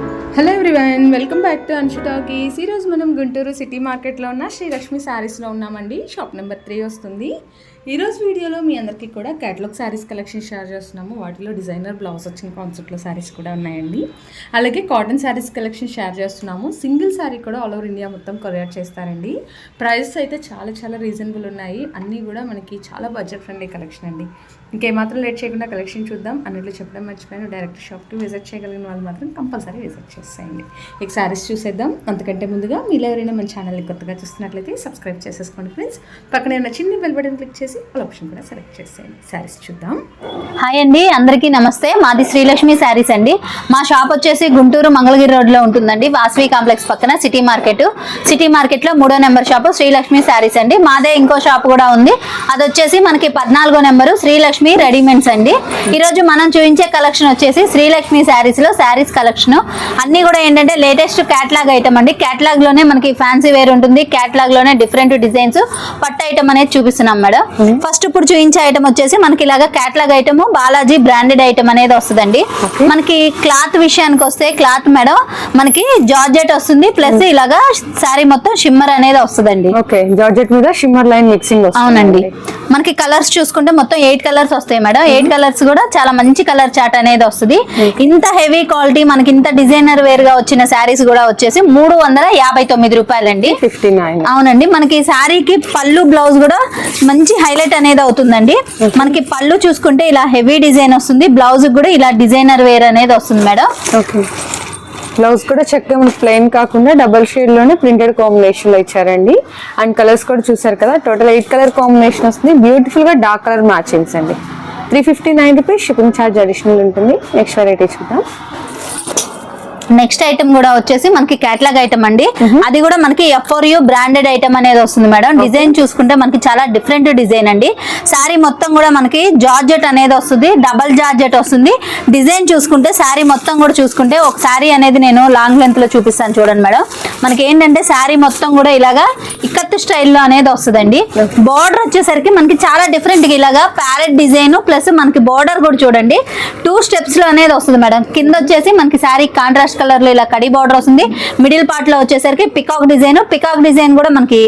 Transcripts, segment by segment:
Hello everyone welcome back to Anshu talkies ఈరోజు మనం Guntur city మార్కెట్లో ఉన్న శ్రీలక్ష్మి శారీస్లో ఉన్నామండి. షాప్ నెంబర్ త్రీ వస్తుంది. ఈరోజు వీడియోలో మీ అందరికీ కూడా క్యాటలాగ్ శారీస్ కలెక్షన్ షేర్ చేస్తున్నాము. వాటిలో డిజైనర్ బ్లౌజ్ వచ్చిన కాన్సెప్ట్లో శారీస్ కూడా ఉన్నాయండి. అలాగే కాటన్ శారీస్ కలెక్షన్ షేర్ చేస్తున్నాము. సింగిల్ శారీ కూడా ఆల్ ఓవర్ ఇండియా మొత్తం కొరియర్ చేస్తారండి. ప్రైసెస్ అయితే చాలా చాలా రీజనబుల్ ఉన్నాయి. అన్నీ కూడా మనకి చాలా బడ్జెట్ ఫ్రెండ్లీ కలెక్షన్ అండి. ఇంకేమాత్రం లేట్ చేయకుండా కలెక్షన్ చూద్దాం. అన్నట్లు చెప్పడం మర్చిపోయాను. డైరెక్ట్ షాప్కి విజిట్ చేయగలిగిన వాళ్ళు మాత్రం కంపల్సరీ విజిట్ చేసేయండి. ఇక శారీస్ చూసేద్దాం. అంతకంటే ముందుగా మీరు ఎవరైనా మన ఛానల్ని కొత్తగా చూస్తున్నట్లయితే సబ్స్క్రైబ్ చేసేసుకోండి ఫ్రెండ్స్. పక్కనే ఉన్న చిన్న బెల్ బటన్ క్లిక్ చేసి ఆల్ ఆప్షన్ కూడా సెలెక్ట్ చేసేయండి. శారీస్ చూద్దాం. హాయ్ అండి అందరికీ నమస్తే. మాది శ్రీలక్ష్మి శారీస్ అండి. మా షాప్ వచ్చేసి గుంటూరు మంగళగిరి రోడ్లో ఉంటుందండి. వాసవి కాంప్లెక్స్ పక్కన సిటీ మార్కెట్. సిటీ మార్కెట్లో మూడో నెంబర్ షాపు శ్రీలక్ష్మి శారీస్ అండి. మాదే ఇంకో షాప్ కూడా ఉంది. అది వచ్చేసి మనకి పద్నాలుగో నెంబరు శ్రీలక్ష్మి రెడీమేడ్స్ అండి. ఈరోజు మనం చూపించే కలెక్షన్ వచ్చేసి శ్రీలక్ష్మి శారీస్లో శారీస్ కలెక్షన్. అన్నీ కూడా ఏంటంటే లేటెస్ట్ క్యాట్లాగ్ ఐటమ్ అండి. క్యాట్లాగ్లోనే మనకి ఫ్యాన్సీ వేర్ ఉంటుంది. క్యాట్లాగ్లోనే డిఫరెంట్ డిజైన్స్. పట్టు ఐటమ్ అనేది చూపిస్తున్నాం మేడం. ఫస్ట్ ఇప్పుడు చూపించే ఐటమ్ వచ్చేసి మనకి ఇలాగా catalogue item Balaji branded item అనేది వస్తుందండి. మనకి క్లాత్ విషయానికి వస్తే క్లాత్ మేడం మనకి జార్జెట్ వస్తుంది. ప్లస్ ఇలాగా శారీ మొత్తం షిమ్మర్ అనేది వస్తుందండి. ఓకే జార్జెట్ మీద షిమ్మర్ లైన్ మిక్సింగ్ అవునండి. మనకి కలర్స్ చూసుకుంటే మొత్తం ఎయిట్ కలర్స్ వస్తాయి మేడం. ఎయిట్ కలర్స్ కూడా చాలా మంచి కలర్ చాట్ అనేది వస్తుంది. ఇంత హెవీ క్వాలిటీ మనకి ఇంత డిజైనర్ వేర్గా వచ్చిన శారీస్ కూడా వచ్చేసి మూడు వందల యాభై తొమ్మిది రూపాయలండి. అవునండి. మనకి శారీకి పళ్ళు బ్లౌజ్ కూడా మంచి హైలైట్ అనేది అవుతుందండి. మనకి పళ్ళు చూసుకుంటే ఇలా హెవీ డిజైన్ వస్తుంది. బ్లౌజ్ కూడా ఇలా డిజైనర్ వేర్ అనేది వస్తుంది మేడం. బ్లౌజ్ కూడా చక్కగా మనకి ప్లెయిన్ కాకుండా డబల్ షేడ్లోనే ప్రింటెడ్ కాంబినేషన్లో ఇచ్చారండి. అండ్ కలర్స్ కూడా చూసారు కదా టోటల్ ఎయిట్ కలర్ కాంబినేషన్ వస్తుంది. బ్యూటిఫుల్గా డార్క్ కలర్ మ్యాచింగ్స్ అండి. Three fifty nine rupees shipping charge additional ఉంటుంది. నెక్స్ట్ వెరైటీ చూద్దాం. నెక్స్ట్ ఐటమ్ కూడా వచ్చేసి మనకి క్యాట్లాగ్ ఐటమ్ అండి. అది కూడా మనకి ఎఫ్ఆర్ యూ బ్రాండెడ్ ఐటమ్ అనేది వస్తుంది మేడం. డిజైన్ చూసుకుంటే మనకి చాలా డిఫరెంట్ డిజైన్ అండి. శారీ మొత్తం కూడా మనకి జార్జెట్ అనేది వస్తుంది. డబల్ జార్జెట్ వస్తుంది. డిజైన్ చూసుకుంటే శారీ మొత్తం కూడా చూసుకుంటే ఒక శారీ అనేది నేను లాంగ్ లెంత్లో చూపిస్తాను చూడండి మేడం. మనకి ఏంటంటే శారీ మొత్తం కూడా ఇలాగా ఇక్కత్ స్టైల్లో అనేది వస్తుందండి. బార్డర్ వచ్చేసరికి మనకి చాలా డిఫరెంట్గా ఇలాగా ప్యారెట్ డిజైన్ ప్లస్ మనకి బార్డర్ కూడా చూడండి. టూ స్టెప్స్లో అనేది వస్తుంది మేడం. కింద వచ్చేసి మనకి శారీ కాంట్రాస్ట్ కలర్లో ఇలా కడి బార్డర్ వస్తుంది. మిడిల్ పార్ట్లో వచ్చేసరికి పికాక్ డిజైన్. పికాక్ డిజైన్ కూడా మనకి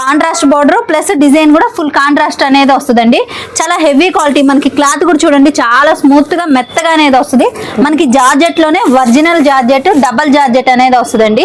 కాంట్రాస్ట్ బార్డర్ ప్లస్ డిజైన్ కూడా ఫుల్ కాంట్రాస్ట్ అనేది వస్తుందండి. చాలా హెవీ క్వాలిటీ. మనకి క్లాత్ కూడా చూడండి చాలా స్మూత్గా మెత్తగా అనేది వస్తుంది. మనకి జార్జెట్లోనే ఒరిజినల్ జార్జెట్ డబల్ జార్జెట్ అనేది వస్తుందండి.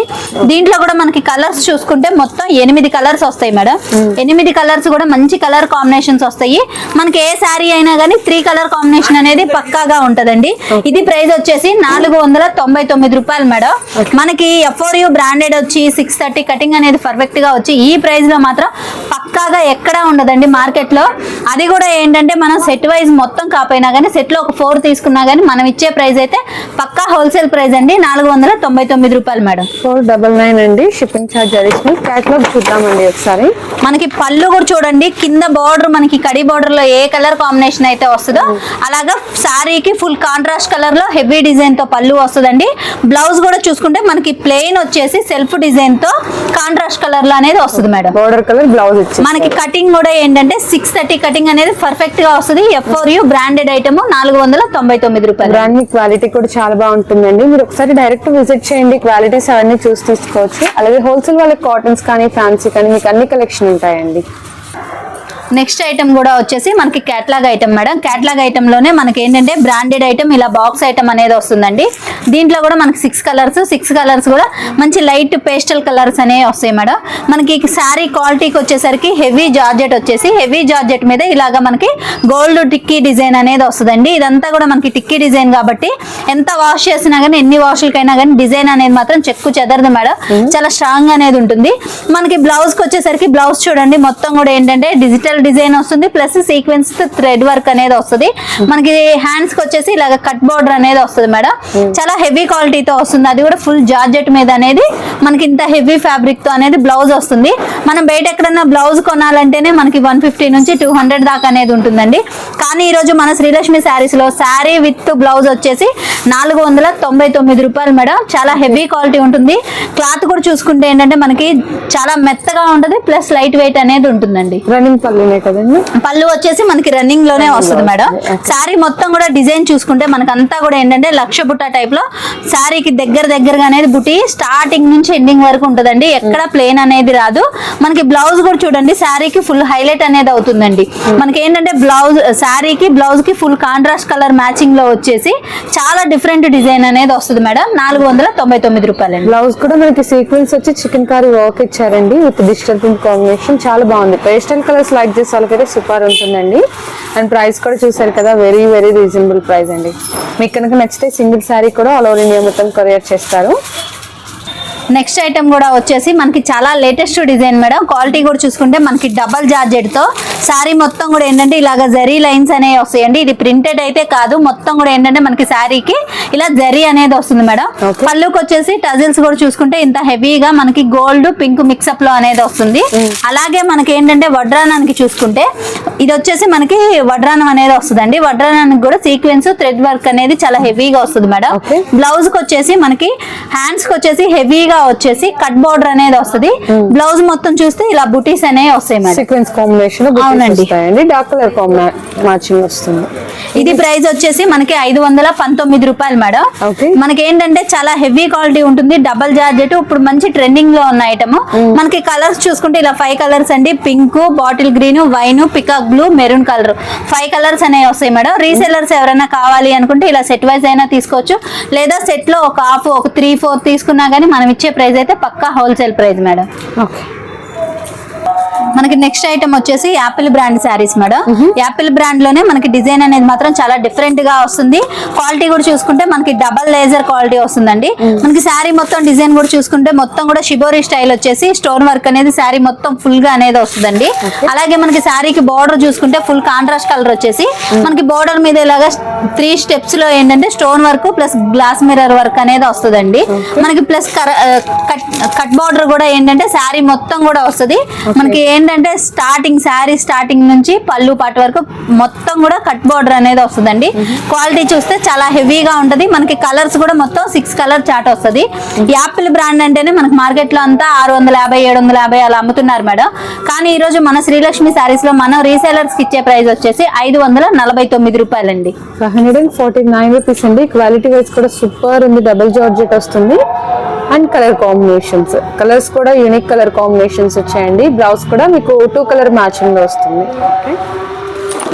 దీంట్లో కూడా మనకి కలర్స్ చూసుకుంటే మొత్తం ఎనిమిది కలర్స్ వస్తాయి మేడం. ఎనిమిది కలర్స్ కూడా మంచి కలర్ కాంబినేషన్స్ వస్తాయి. మనకి ఏ శారీ అయినా కానీ త్రీ కలర్ కాంబినేషన్ అనేది పక్కాగా ఉంటదండి. ఇది ప్రైస్ వచ్చేసి నాలుగు వందల తొంభై తొమ్మిది రూపాయలు మేడం. మనకి ఎఫ్ఓరియూ బ్రాండెడ్ వచ్చి సిక్స్ థర్టీ కటింగ్ అనేది పర్ఫెక్ట్గా వచ్చి ఈ ప్రైస్లో మాత్రం పక్కాగా ఎక్కడా ఉండదండి మార్కెట్లో. అది కూడా ఏంటంటే మనం సెట్ వైజ్ మొత్తం కాపోయినా కానీ సెట్లో ఒక ఫోర్ తీసుకున్నా కానీ మనం ఇచ్చే ప్రైస్ అయితే పక్కా హోల్సేల్ ప్రైస్ అండి. నాలుగు వందల తొంభై తొమ్మిది రూపాయలు మేడం. ఫోర్ డబల్ నైన్ అండి. షిప్పింగ్ ఛార్జ్ అడిషనల్ క్యాట్లాగ్ చూద్దామండి ఒకసారి. మనకి పళ్ళు కూడా చూడండి. కింద బార్డర్ మనకి కడి బార్డర్లో ఏ కలర్ కాంబినేషన్ అయితే వస్తుందో అలాగా శారీకి ఫుల్ కాంట్రాస్ట్ కలర్లో హెవీ డిజైన్తో పళ్ళు వస్తుందండి. బ్లౌజ్ కూడా చూసుకుంటే మనకి ప్లెయిన్ వచ్చేసి సెల్ఫ్ డిజైన్తో కాంట్రాస్ట్ కలర్లో అనేది వస్తుంది మేడం. బోర్డర్ కలర్ బ్లౌజ్ మనకి కటింగ్ కూడా ఏంటంటే సిక్స్ థర్టీ కటింగ్ అనేది పర్ఫెక్ట్గా వస్తుంది. ఎఫ్ఆర్ యూ బ్రాండెడ్ ఐటమ్ నాలుగు వందల తొంభై తొమ్మిది రూపాయలు. బ్రాండ్ క్వాలిటీ కూడా చాలా బాగుంటుందండి. మీరు ఒకసారి డైరెక్ట్ విజిట్ చేయండి. క్వాలిటీస్ అవన్నీ చూసి తీసుకోవచ్చు. అలాగే హోల్సేల్ వాళ్ళకి కాటన్స్ కానీ ఫ్యాన్సీ కానీ మీకు అన్ని కలెక్షన్ ఉంటాయండి. నెక్స్ట్ ఐటమ్ కూడా వచ్చేసి మనకి క్యాట్లాగ్ ఐటమ్ మేడం క్యాట్లాగ్ ఐటమ్లోనే మనకి ఏంటంటే బ్రాండెడ్ ఐటమ్ ఇలా బాక్స్ ఐటమ్ అనేది వస్తుందండి. దీంట్లో కూడా మనకి సిక్స్ కలర్స్ సిక్స్ కలర్స్ కూడా మంచి లైట్ పేస్టల్ కలర్స్ అనేవి వస్తాయి మేడం మనకి శారీ క్వాలిటీకి వచ్చేసరికి హెవీ జార్జెట్ వచ్చేసి హెవీ జార్జెట్ మీద ఇలాగా మనకి గోల్డ్ టిక్కీ డిజైన్ అనేది వస్తుందండి. ఇదంతా కూడా మనకి టిక్కీ డిజైన్ కాబట్టి ఎంత వాష్ చేసినా కానీ ఎన్ని వాషులకైనా కానీ డిజైన్ అనేది మాత్రం చెక్కు చెదరదు మేడం చాలా స్ట్రాంగ్ అనేది ఉంటుంది. మనకి బ్లౌజ్కి వచ్చేసరికి బ్లౌజ్ చూడండి మొత్తం కూడా ఏంటంటే డిజిటల్ డిజైన్ వస్తుంది ప్లస్ సీక్వెన్స్ థ్రెడ్ వర్క్ అనేది వస్తుంది. మనకి హ్యాండ్స్కి వచ్చేసి ఇలాగ కట్ బోర్డర్ అనేది వస్తుంది మేడం. చాలా హెవీ క్వాలిటీతో వస్తుంది. అది కూడా ఫుల్ జార్జెట్ మీద అనేది మనకి ఇంత హెవీ ఫ్యాబ్రిక్తో అనేది బ్లౌజ్ వస్తుంది. మనం బయట ఎక్కడన్నా బ్లౌజ్ కొనాలంటేనే మనకి వన్ ఫిఫ్టీ నుంచి టూ హండ్రెడ్ దాకా అనేది ఉంటుందండి. కానీ ఈ రోజు మన శ్రీలక్ష్మి శారీస్లో శారీ విత్ బ్లౌజ్ వచ్చేసి నాలుగు వందల తొంభై తొమ్మిది రూపాయలు మేడం. చాలా హెవీ క్వాలిటీ ఉంటుంది. క్లాత్ కూడా చూసుకుంటే ఏంటంటే మనకి చాలా మెత్తగా ఉంటుంది ప్లస్ లైట్ వెయిట్ అనేది ఉంటుందండి. రన్నింగ్ పళ్ళు కదండి. పళ్ళు వచ్చేసి మనకి రన్నింగ్లోనే వస్తుంది మేడం. శారీ మొత్తం కూడా డిజైన్ చూసుకుంటే మనకి అంతా కూడా ఏంటంటే లక్ష బుట్ట టైప్లో శారీకి దగ్గర దగ్గరగా అనేది బుట్టి స్టార్టింగ్ నుంచి ఎండింగ్ వరకు ఉంటుందండి. ఎక్కడ ప్లేన్ అనేది రాదు. మనకి బ్లౌజ్ కూడా చూడండి శారీకి ఫుల్ హైలైట్ అనేది అవుతుందండి. మనకి ఏంటంటే బ్లౌజ్ శారీకి బ్లౌజ్కి ఫుల్ కాంట్రాస్ట్ కలర్ మ్యాచింగ్లో వచ్చేసి చాలా డిఫరెంట్ డిజైన్ అనేది వస్తుంది మేడం. నాలుగు వందల తొంభై తొమ్మిది రూపాయలండి. బ్లౌజ్ కూడా మనకి సీక్వెన్స్ వచ్చి చికెన్ కర్రీ వర్క్ ఇచ్చారండి. విత్ డిజిటల్ ప్రింట్ కాంబినేషన్ చాలా బాగుంది. పేస్టల్ కలర్స్ లైక్ చేసే వాళ్ళకైతే సూపర్ ఉంటుందండి. అండ్ ప్రైస్ కూడా చూసారు కదా వెరీ వెరీ రీజనబుల్ ప్రైస్ అండి. మీకు కనుక నచ్చితే సింగిల్ శారీ కూడా ఆల్ ఓవర్ ఇండియా మొత్తం కొరియర్ చేస్తారు. నెక్స్ట్ ఐటమ్ కూడా వచ్చేసి మనకి చాలా లేటెస్ట్ డిజైన్ మేడం. క్వాలిటీ కూడా చూసుకుంటే మనకి డబల్ జార్జెట్తో శారీ మొత్తం కూడా ఏంటంటే ఇలాగ జరీ లైన్స్ అనేవి వస్తాయండి. ఇది ప్రింటెడ్ అయితే కాదు. మొత్తం కూడా ఏంటంటే మనకి శారీకి ఇలా జరీ అనేది వస్తుంది మేడం. పళ్ళుకి వచ్చేసి టజిల్స్ కూడా చూసుకుంటే ఇంత హెవీగా మనకి గోల్డ్ పింక్ మిక్సప్లో అనేది వస్తుంది. అలాగే మనకి ఏంటంటే వడ్రానానికి చూసుకుంటే ఇది వచ్చేసి మనకి వడ్రానం అనేది వస్తుందండి. వడ్రానానికి కూడా సీక్వెన్స్ థ్రెడ్ వర్క్ అనేది చాలా హెవీగా వస్తుంది మేడం. బ్లౌజ్కి వచ్చేసి మనకి హ్యాండ్స్కి వచ్చేసి హెవీగా వచ్చేసి కట్ బోర్డర్ అనేది వస్తుంది. బ్లౌజ్ మొత్తం చూస్తే ఇలా బుటీస్ అనేవి వస్తాయి సీక్వెన్స్ కాంబినేషన్ అవునండి. డార్క్ కలర్ మ్యాచింగ్ వస్తుంది. ఇది ప్రైస్ వచ్చేసి మనకి ఐదు వందల పంతొమ్మిది రూపాయలు మేడం. మనకి ఏంటంటే చాలా హెవీ క్వాలిటీ ఉంటుంది డబల్ జార్జెట్ ఇప్పుడు మంచి ట్రెండింగ్లో ఉన్న ఐటమ్ మనకి కలర్స్ చూసుకుంటే ఇలా ఫైవ్ కలర్స్ అండి. Pink bottle green wine peacock blue maroon colour five colours అనేవి వస్తాయి మేడం. రీసెలర్స్ ఎవరైనా కావాలి అనుకుంటే ఇలా సెట్ వైజ్ అయినా తీసుకోవచ్చు. లేదా సెట్లో ఒక హాఫ్ ఒక త్రీ ఫోర్ తీసుకున్నా గానీ మనం ఇచ్చే ప్రైస్ అయితే పక్కా హోల్సేల్ ప్రైస్ మేడం. ఓకే. మనకి నెక్స్ట్ ఐటమ్ వచ్చేసి Apple brand saris madam Apple బ్రాండ్లోనే మనకి డిజైన్ అనేది మాత్రం చాలా డిఫరెంట్గా వస్తుంది. క్వాలిటీ కూడా చూసుకుంటే మనకి డబల్ లేజర్ క్వాలిటీ వస్తుందండి. మనకి శారీ మొత్తం డిజైన్ కూడా చూసుకుంటే మొత్తం కూడా షిబోరి స్టైల్ వచ్చేసి స్టోన్ వర్క్ అనేది శారీ మొత్తం ఫుల్గా అనేది వస్తుందండి. అలాగే మనకి శారీకి బార్డర్ చూసుకుంటే ఫుల్ కాంట్రాస్ట్ కలర్ వచ్చేసి మనకి బార్డర్ మీద ఇలాగా త్రీ స్టెప్స్లో ఏంటంటే stone work plus glass mirror work అనేది వస్తుందండి. మనకి ప్లస్ కట్ కట్ బార్డర్ కూడా ఏంటంటే శారీ మొత్తం కూడా వస్తుంది. మనకి ఏంటంటే స్టార్టింగ్ శారీ స్టార్టింగ్ నుంచి పళ్ళు పాటు వరకు మొత్తం కూడా కట్ బార్డర్ అనేది వస్తుందండి. క్వాలిటీ చూస్తే చాలా హెవీగా ఉంటుంది. మనకి కలర్స్ కూడా మొత్తం సిక్స్ కలర్ చాట్ వస్తుంది. యాపిల్ బ్రాండ్ అంటేనే మనకి మార్కెట్లో అంతా ఆరు వందల యాభై ఏడు వందల యాభై అలా అమ్ముతున్నారు మేడం. కానీ ఈ రోజు మన శ్రీలక్ష్మి శారీస్లో మనం రీసేలర్స్కి ఇచ్చే ప్రైస్ వచ్చేసి ఐదు వందల నలభై తొమ్మిది రూపాయలండి. Hundred and forty nine rupees అండి. క్వాలిటీ వైజ్ కూడా సూపర్ ఉంది. డబుల్ జార్జెట్ వస్తుంది. And colour combinations. కలర్స్ కూడా యూనిక్ కలర్ కాంబినేషన్స్ వచ్చాయండి. బ్లౌజ్ కూడా మీకు టూ కలర్ మ్యాచింగ్లో వస్తుంది. ఓకే.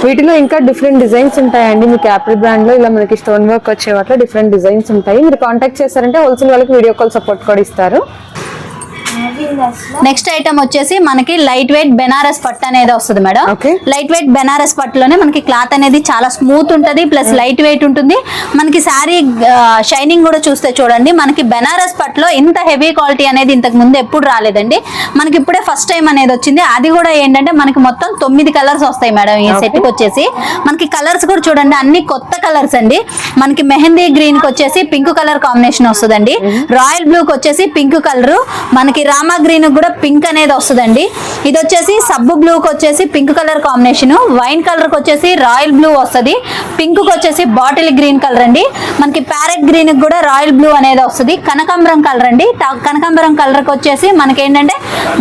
వీటిలో ఇంకా డిఫరెంట్ డిజైన్స్ ఉంటాయండి. మీకు యాపిల్ బ్రాండ్లో ఇలా మనకి స్టోన్ వర్క్ వచ్చే వాటిలో డిఫరెంట్ డిజైన్స్ ఉంటాయి. మీరు కాంటాక్ట్ చేశారంటే హోల్సేల్ వాళ్ళకి వీడియో కాల్ సపోర్ట్ కూడా ఇస్తారు. నెక్స్ట్ ఐటమ్ వచ్చేసి మనకి లైట్ వెయిట్ బెనారస్ పట్టు అనేది వస్తుంది మేడం. లైట్ వెయిట్ బెనారస్ పట్టులోనే మనకి క్లాత్ అనేది చాలా స్మూత్ ఉంటది ప్లస్ లైట్ వెయిట్ ఉంటుంది. మనకి శారీ షైనింగ్ కూడా చూస్తే చూడండి మనకి బెనారస్ పట్టులో ఇంత హెవీ క్వాలిటీ అనేది ఇంతకు ముందు ఎప్పుడు రాలేదండి. మనకి ఇప్పుడే ఫస్ట్ టైం అనేది వచ్చింది. అది కూడా ఏంటంటే మనకి మొత్తం తొమ్మిది కలర్స్ వస్తాయి మేడం ఈ సెట్కి వచ్చేసి. మనకి కలర్స్ కూడా చూడండి అన్ని కొత్త కలర్స్ అండి. మనకి మెహందీ గ్రీన్కి వచ్చేసి పింక్ కలర్ కాంబినేషన్ వస్తుందండి. రాయల్ బ్లూ కి వచ్చేసి పింక్ కలర్ మనకి రామా గ్రీన్ కూడా పింక్ అనేది వస్తుందండి. ఇది వచ్చేసి సబ్బు బ్లూ కి వచ్చేసి పింక్ కలర్ కాంబినేషన్ వైన్ కలర్కి వచ్చేసి రాయల్ బ్లూ వస్తుంది. పింక్కి వచ్చేసి బాటిల్ గ్రీన్ కలర్ అండి. మనకి ప్యారెట్ గ్రీన్కి కూడా రాయల్ బ్లూ అనేది వస్తుంది. కనకాంబరం కలర్ అండి. కనకాంబరం కలర్కి వచ్చేసి మనకి ఏంటంటే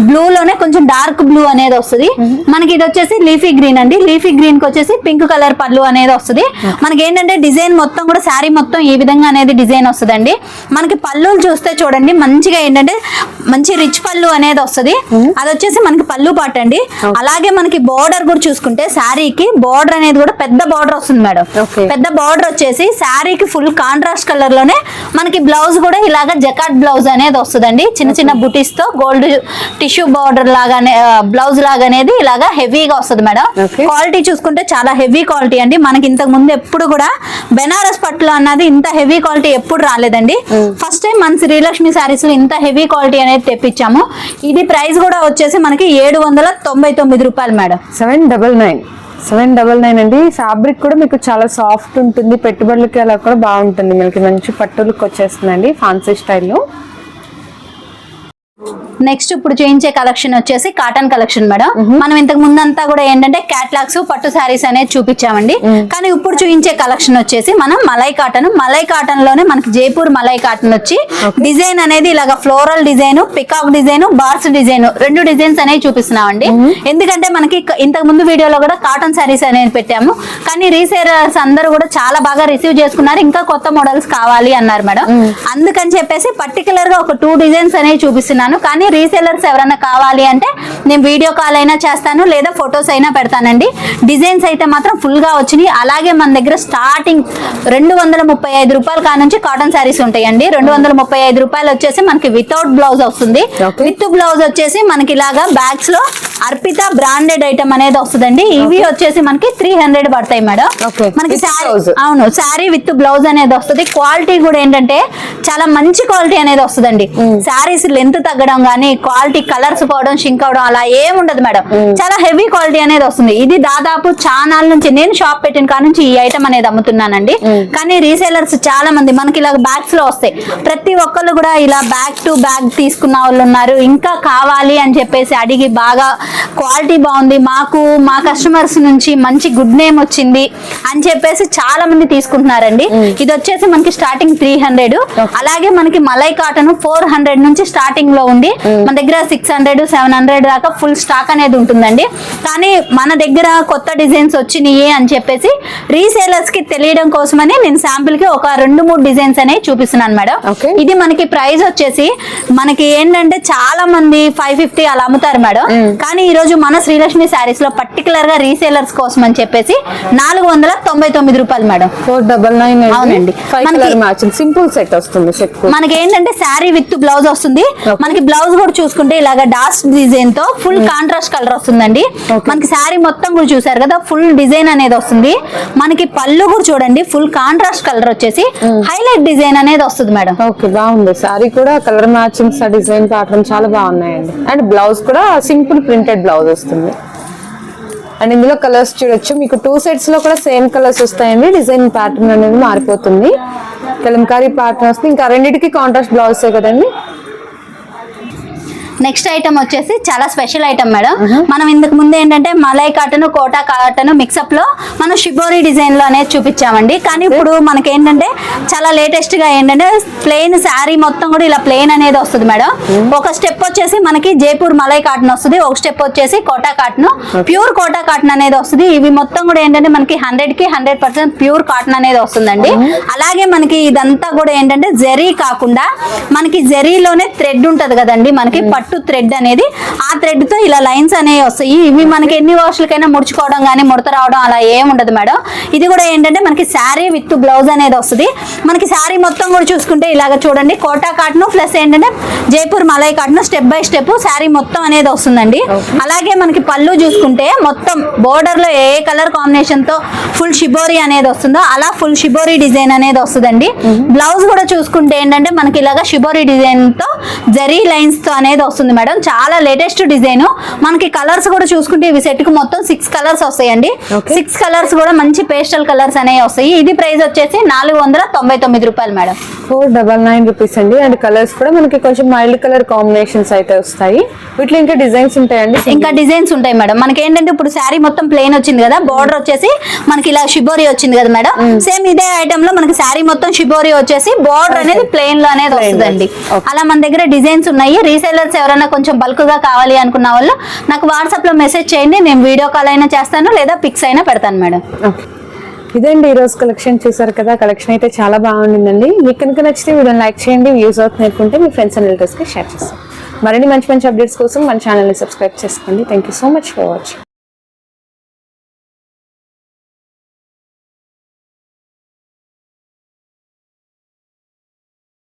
బ్లూ లోనే కొంచెం డార్క్ బ్లూ అనేది వస్తుంది. మనకి ఇది వచ్చేసి లీఫీ గ్రీన్ అండి. లీఫీ గ్రీన్కి వచ్చేసి పింక్ కలర్ పళ్ళు అనేది వస్తుంది. మనకి ఏంటంటే డిజైన్ మొత్తం కూడా శారీ మొత్తం ఈ విధంగా అనేది డిజైన్ వస్తుందండి. మనకి పళ్ళులు చూస్తే చూడండి మంచిగా ఏంటంటే మంచి రిచ్ పళ్ళు అనేది వస్తుంది. అది వచ్చేసి మనకి పళ్ళు పాట అండి. అలాగే మనకి బోర్డర్ కూడా చూసుకుంటే శారీకి బోర్డర్ అనేది కూడా పెద్ద బోర్డర్ వస్తుంది మేడం. పెద్ద బార్డర్ వచ్చేసి శారీకి ఫుల్ కాంట్రాస్ట్ కలర్లోనే మనకి బ్లౌజ్ కూడా ఇలాగ జకాట్ బ్లౌజ్ అనేది వస్తుందండి. చిన్న చిన్న బుటీస్తో గోల్డ్ టిష్యూ బార్డర్ లాగానే బ్లౌజ్ లాగా అనేది ఇలాగా హెవీగా వస్తుంది మేడం. క్వాలిటీ చూసుకుంటే చాలా హెవీ క్వాలిటీ అండి. మనకి ఇంతకు ముందు ఎప్పుడు కూడా బెనారస్ పట్టులో అన్నది ఇంత హెవీ క్వాలిటీ ఎప్పుడు రాలేదండి. ఫస్ట్ టైం మన శ్రీలక్ష్మి శారీస్లో ఇంత హెవీ క్వాలిటీ అనేది తెప్పించాము. ఇది ప్రైస్ కూడా వచ్చేసి మనకి ఏడు వందల తొంభై తొమ్మిది రూపాయలు madam. Seven double nine. Seven double nine అండి. ఫ్యాబ్రిక్ కూడా మీకు చాలా సాఫ్ట్ ఉంటుంది. పెట్టుబడులకి అలా కూడా బాగుంటుంది. మనకి మంచి పట్టులకు వచ్చేస్తుందండి. ఫాన్సీ స్టైల్లో నెక్స్ట్ ఇప్పుడు చూపించే కలెక్షన్ వచ్చేసి కాటన్ కలెక్షన్ మేడం. మనం ఇంతకు ముందంతా కూడా ఏంటంటే క్యాట్లాగ్స్ పట్టు శారీస్ అనేది చూపించామండి. కానీ ఇప్పుడు చూపించే కలెక్షన్ వచ్చేసి మనం మలై కాటన్ మలై కాటన్లోనే మనకి జైపూర్ మలై కాటన్ వచ్చి డిజైన్ అనేది ఇలాగ floral design peacock design bars design రెండు డిజైన్స్ అనేవి చూపిస్తున్నామండి. ఎందుకంటే మనకి ఇంతకు ముందు వీడియోలో కూడా కాటన్ శారీస్ అనేది పెట్టాము. కానీ రీసేలర్స్ అందరూ కూడా చాలా బాగా రిసీవ్ చేసుకున్నారు. ఇంకా కొత్త మోడల్స్ కావాలి అన్నారు మేడం. అందుకని చెప్పేసి పర్టికులర్గా ఒక టూ డిజైన్స్ అనేవి చూపిస్తున్నాను కానీ రీసేలర్స్ ఎవరైనా కావాలి అంటే నేను వీడియో కాల్ అయినా చేస్తాను లేదా ఫొటోస్ అయినా పెడతానండి. డిజైన్స్ అయితే మాత్రం ఫుల్గా వచ్చినాయి. అలాగే మన దగ్గర స్టార్టింగ్ రెండు వందల ముప్పై ఐదు రూపాయల కా నుంచి కాటన్ శారీస్ ఉంటాయండి. రెండు వందల ముప్పై ఐదు రూపాయలు వచ్చేసి మనకి వితౌట్ బ్లౌజ్ వస్తుంది. విత్ బ్లౌజ్ వచ్చేసి మనకి ఇలాగా బ్యాగ్స్లో అర్పిత బ్రాండెడ్ ఐటమ్ అనేది వస్తుందండి. ఇవి వచ్చేసి మనకి త్రీ హండ్రెడ్ పడతాయి మేడం. మనకి. అవును శారీ విత్ బ్లౌజ్ అనేది వస్తుంది. క్వాలిటీ కూడా ఏంటంటే చాలా మంచి క్వాలిటీ అనేది వస్తుందండి. శారీస్ లెంత్ తగ్గడం కానీ క్వాలిటీ కలర్స్ పోవడం షింక్ అవడం అలా ఏం ఉండదు మేడం. చాలా హెవీ క్వాలిటీ అనేది వస్తుంది. ఇది దాదాపు చానాల నుంచి నేను షాప్ పెట్టిన కాడ నుంచి ఈ ఐటమ్ అనేది అమ్ముతున్నానండి. కానీ రీసేలర్స్ చాలా మంది మనకి ఇలా బ్యాగ్స్లో వస్తాయి. ప్రతి ఒక్కళ్ళు కూడా ఇలా బ్యాగ్ టు బ్యాగ్ తీసుకున్న వాళ్ళు ఉన్నారు. ఇంకా కావాలి అని చెప్పేసి అడిగి బాగా క్వాలిటీ బాగుంది మాకు మా కస్టమర్స్ నుంచి మంచి గుడ్ నేమ్ వచ్చింది అని చెప్పేసి చాలా మంది తీసుకుంటున్నారండి ఇది వచ్చేసి మనకి స్టార్టింగ్ త్రీ హండ్రెడ్ అలాగే మనకి మలై కాటన్ ఫోర్ హండ్రెడ్ నుంచి స్టార్టింగ్లో ఉంది మన దగ్గర సిక్స్ హండ్రెడ్ సెవెన్ హండ్రెడ్ దాకా ఫుల్ స్టాక్ అనేది ఉంటుందండి. కానీ మన దగ్గర కొత్త డిజైన్స్ వచ్చినాయి అని చెప్పేసి రీసేలర్స్కి తెలియడం కోసమని నేను శాంపిల్కి ఒక రెండు మూడు డిజైన్స్ అనేవి చూపిస్తున్నాను మేడం. ఇది మనకి ప్రైస్ వచ్చేసి మనకి ఏంటంటే చాలా మంది ఫైవ్ ఫిఫ్టీ అలా అమ్ముతారు మేడం. కానీ ఈ రోజు మన శ్రీలక్ష్మి శారీస్లో పర్టికులర్గా రీసేలర్స్ కోసం అని చెప్పేసి నాలుగు వందల తొంభై తొమ్మిది రూపాయలు మేడం. ఫోర్ డబల్ నైన్ అవునండి. మ్యాచింగ్ సింపుల్ సెట్ వస్తుంది సెట్ మనకి ఏంటంటే శారీ విత్ బ్లౌజ్ వస్తుంది. మనకి బ్లౌజ్ కూడా చూసుకుంటే ఇలాగ డాస్ డిజైన్తో ఫుల్ కాంట్రాస్ట్ కలర్ వస్తుందండి. మనకి శారీ మొత్తం కూడా చూసారు కదా ఫుల్ డిజైన్ అనేది వస్తుంది. మనకి పళ్ళు కూడా చూడండి ఫుల్ కాంట్రాస్ట్ కలర్ వచ్చేసి హైలైట్ డిజైన్ అనేది వస్తుంది మేడం. ఓకే బాగుంది. సారీ కూడా కలర్ మ్యాచింగ్స్ ఆ డిజైన్ ప్యాటర్న్ చాలా బాగున్నాయండి. అండ్ బ్లౌజ్ కూడా సింపుల్ ప్రింటెడ్ బ్లౌజ్ వస్తుంది. అండ్ ఇందులో కలర్స్ చూడొచ్చు. మీకు టూ సెట్స్లో కూడా సేమ్ కలర్స్ వస్తాయండి. డిజైన్ ప్యాటర్న్ అనేది మారిపోతుంది. కలంకారీ ప్యాటర్న్ వస్తుంది ఇంకా రెండింటికి కాంట్రాస్ట్ బ్లౌజ్ కదండి? నెక్స్ట్ ఐటమ్ వచ్చేసి చాలా స్పెషల్ ఐటమ్ మేడం. మనం ఇంతకు ముందు ఏంటంటే మలై కాటన్ కోటా కాటన్ మిక్సప్లో మనం షిబోరి డిజైన్లో అనేది చూపించామండి. కానీ ఇప్పుడు మనకి ఏంటంటే చాలా లేటెస్ట్గా ఏంటంటే ప్లెయిన్ శారీ మొత్తం కూడా ఇలా ప్లెయిన్ అనేది వస్తుంది మేడం. ఒక స్టెప్ వచ్చేసి మనకి జైపూర్ మలై కాటన్ వస్తుంది. ఒక స్టెప్ వచ్చేసి Kota cotton. Pure Kota cotton అనేది వస్తుంది. ఇవి మొత్తం కూడా ఏంటంటే మనకి హండ్రెడ్కి హండ్రెడ్ పర్సెంట్ ప్యూర్ కాటన్ అనేది వస్తుందండి. అలాగే మనకి ఇదంతా కూడా ఏంటంటే జరీ కాకుండా మనకి జరీలోనే థ్రెడ్ ఉంటది కదండి. మనకి పట్టు థ్రెడ్ అనేది ఆ థ్రెడ్తో ఇలా లైన్స్ అనేవి వస్తాయి. ఇవి మనకి ఎన్ని వాష్లకైనా ముడుచుకోవడం కానీ ముడత రావడం అలా ఏం ఉండదు మేడం. ఇది కూడా ఏంటంటే మనకి శారీ విత్ బ్లౌజ్ అనేది వస్తుంది. మనకి శారీ మొత్తం కూడా చూసుకుంటే ఇలాగ చూడండి. కోటా కాటన్ ప్లస్ ఏంటంటే Jaipur malai cotton step by step sari మొత్తం అనేది వస్తుందండి. అలాగే మనకి పళ్ళు చూసుకుంటే మొత్తం బోర్డర్లో ఏ కలర్ కాంబినేషన్తో ఫుల్ షిబోరి అనేది వస్తుందో అలా ఫుల్ షిబోరి డిజైన్ అనేది వస్తుందండి. బ్లౌజ్ కూడా చూసుకుంటే ఏంటంటే మనకి ఇలాగా షిబోరి డిజైన్తో జరీ లైన్స్తో అనేది వస్తుంది మేడం. చాలా లేటెస్ట్ డిజైన్ మనకి కలర్స్ కూడా చూసుకుంటే ఇవి సెట్కు మొత్తం సిక్స్ కలర్స్ వస్తాయండి. సిక్స్ కలర్స్ కూడా మంచి పేస్టల్ కలర్స్ అనేవి వస్తాయి. ఇది ప్రైస్ వచ్చేసి నాలుగు వందల తొంభై తొమ్మిది రూపాయలు madam. Four double nine rupees అండి. అండ్ కలర్స్ కూడా మనకి కొంచెం మైల్డ్ కలర్ కాంబినేషన్స్ అయితే వస్తాయి. వీటిలో ఇంకా డిజైన్స్ ఉంటాయండి. ఇంకా డిజైన్స్ ఉంటాయి మేడం. మనకి ఏంటంటే ఇప్పుడు శారీ మొత్తం ప్లెయిన్ వచ్చింది కదా బోర్డర్ వచ్చేసి మనకి ఇలా షిబోరి వచ్చింది కదా మేడం. సేమ్ ఇదే ఐటమ్లో మనకి శారీ మొత్తం షిబోరి వచ్చేసి బోర్డర్ అనేది ప్లెయిన్లో అనేది వస్తుందండి. అలా మన దగ్గర డిజైన్స్ ఉన్నాయి. రీసేలర్స్ ఎవరైనా కొంచెం బల్క్గా కావాలి అనుకున్న వాళ్ళు నాకు వాట్సాప్లో మెసేజ్ చేయండి. నేను వీడియో కాల్ అయినా చేస్తాను లేదా పిక్స్ అయినా పెడతాను మేడం. ఇదండి ఈ రోజు కలెక్షన్ చూసారు కదా కలెక్షన్ అయితే చాలా బాగుండిందండి. మీకు కనుక నచ్చితే వీడియోని లైక్ చేయండి వ్యూస్ అవుతుంది అనుకుంటే మీ ఫ్రెండ్స్ అండ్ రిలేటివ్స్కి షేర్ చేస్తాం. మరిన్ని మంచి మంచి అప్డేట్స్ కోసం మన ఛానల్ని సబ్స్క్రైబ్ చేసుకోండి. Thank you so much for watching